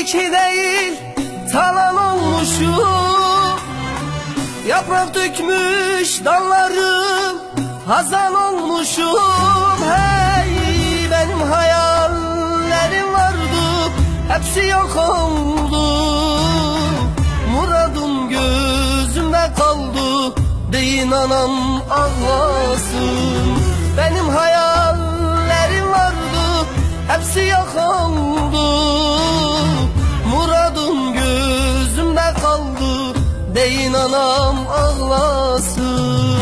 iki değil talan olmuşum Yaprak dökmüş dallarım hazan olmuşum. Hey benim hayallerim vardı hepsi yok oldu. Muradım gözümde kaldı deyin anam ağlasın. Benim hayallerim vardı hepsi yok oldu deyin anam ağlasın?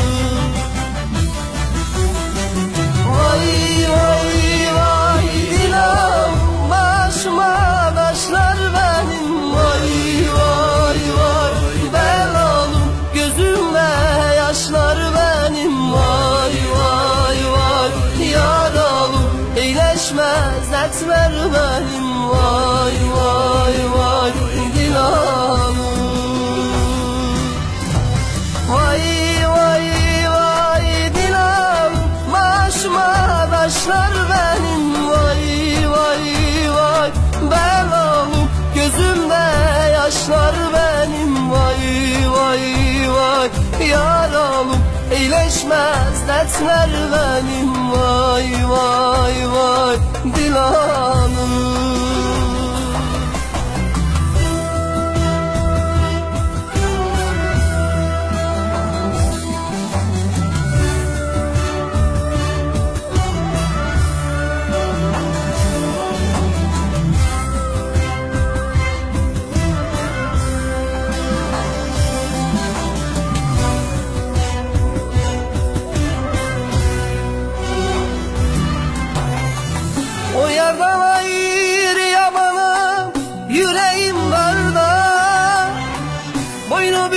Vay vay vay dilam başıma taşlar benim. Vay vay vay belalım gözümde yaşlar benim. Vay vay vay yaralım iyileşmez dertler benim. Vay Taşlar benim Vay vay vay. Belalım Gözümde yaşlar benim Vay vay vay. Yaralım İyileşmez dertler benim Vay vay vay. Dilanım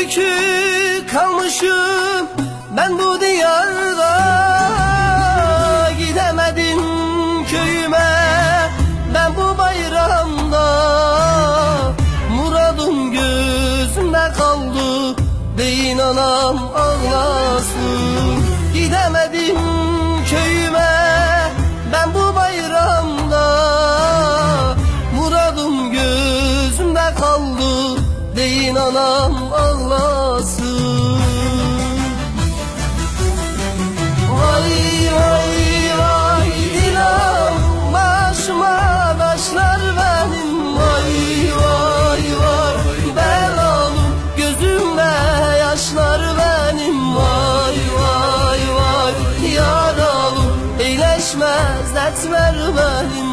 Bükük kalmışım. Ben bu diyarda Gidemedim köyüme. Ben bu bayramda Muradım gözümde kaldı. Deyin anam ağlasın. Gidemedim köyüme. Ben bu bayramda Muradım gözümde kaldı. Deyin anam İyileşmez dertler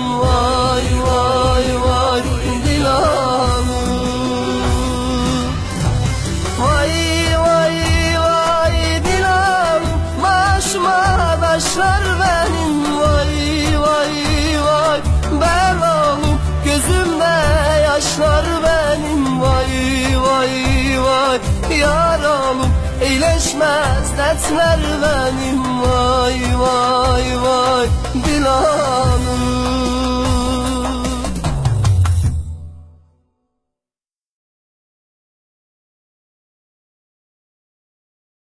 İyileşmez dertler benim. Vay vay vay dilanım